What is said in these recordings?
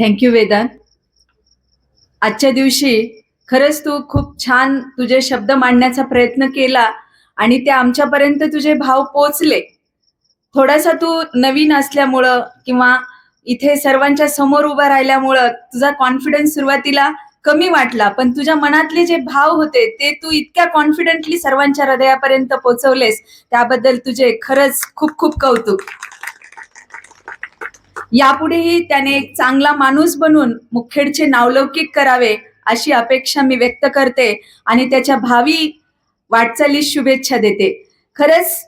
Thank you Vedanta आजच्या दिवशी खरंच तू खूप छान तुझे शब्द मांडण्याचा प्रयत्न केला आणि ते आमच्यापर्यंत तुझे भाव पोचले थोडासा तू नवीन असल्यामुळं किंवा इथे सर्वांच्या समोर उभा राहिल्यामुळं तुझा कॉन्फिडन्स सुरुवातीला कमी वाटला पण तुझ्या मनातले जे भाव होते ते तू इतक्या कॉन्फिडेंटली सर्वांच्या हृदयापर्यंत पोहोचवलेस त्याबद्दल तुझे खरंच खूप खूप कौतुक. यापुढेही त्याने एक चांगला माणूस बनून मुखेडचे नावलौकिक करावे अशी अपेक्षा मी व्यक्त करते आणि त्याच्या भावी वाटचालीस शुभेच्छा देते. खरंच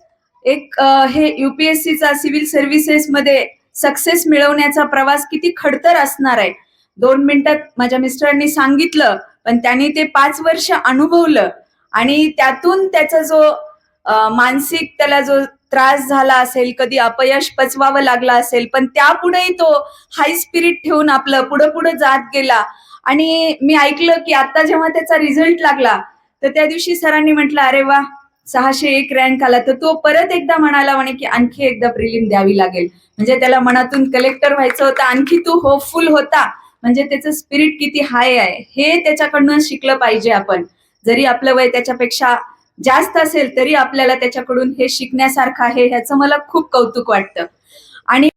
एक अ, हे युपीएससीचा सिव्हिल सर्व्हिसेसमध्ये सक्सेस मिळवण्याचा प्रवास किती खडतर असणार आहे. दोन मिनिटात माझ्या मिस्टरांनी सांगितलं पण त्यांनी ते पाच वर्ष अनुभवलं आणि त्यातून त्याचा जो मानसिक त्याला जो त्रास झाला असेल कधी अपयश पचवावं लागलं असेल पण त्यापुढेही तो हाय स्पिरिट ठेवून आपलं पुढं पुढं जात गेला. आणि मी ऐकलं की आता जेव्हा त्याचा रिझल्ट लागला तर त्या दिवशी सरांनी म्हटलं अरे वा सहाशे एक रँक आला. तर तो परत एकदा म्हणाला म्हणे की आणखी एकदा प्रिलिम द्यावी लागेल. म्हणजे त्याला मनातून कलेक्टर व्हायचं होतं आणखी तू होपफुल होता. म्हणजे त्याचं स्पिरिट किती हाय आहे हे त्याच्याकडनं शिकलं पाहिजे आपण. जरी आपलं वय त्याच्यापेक्षा जास्त असेल तरी आपल्याला त्याच्याकडून हे शिकण्यासारखं आहे ह्याचं मला खूप कौतुक वाटतं. आणि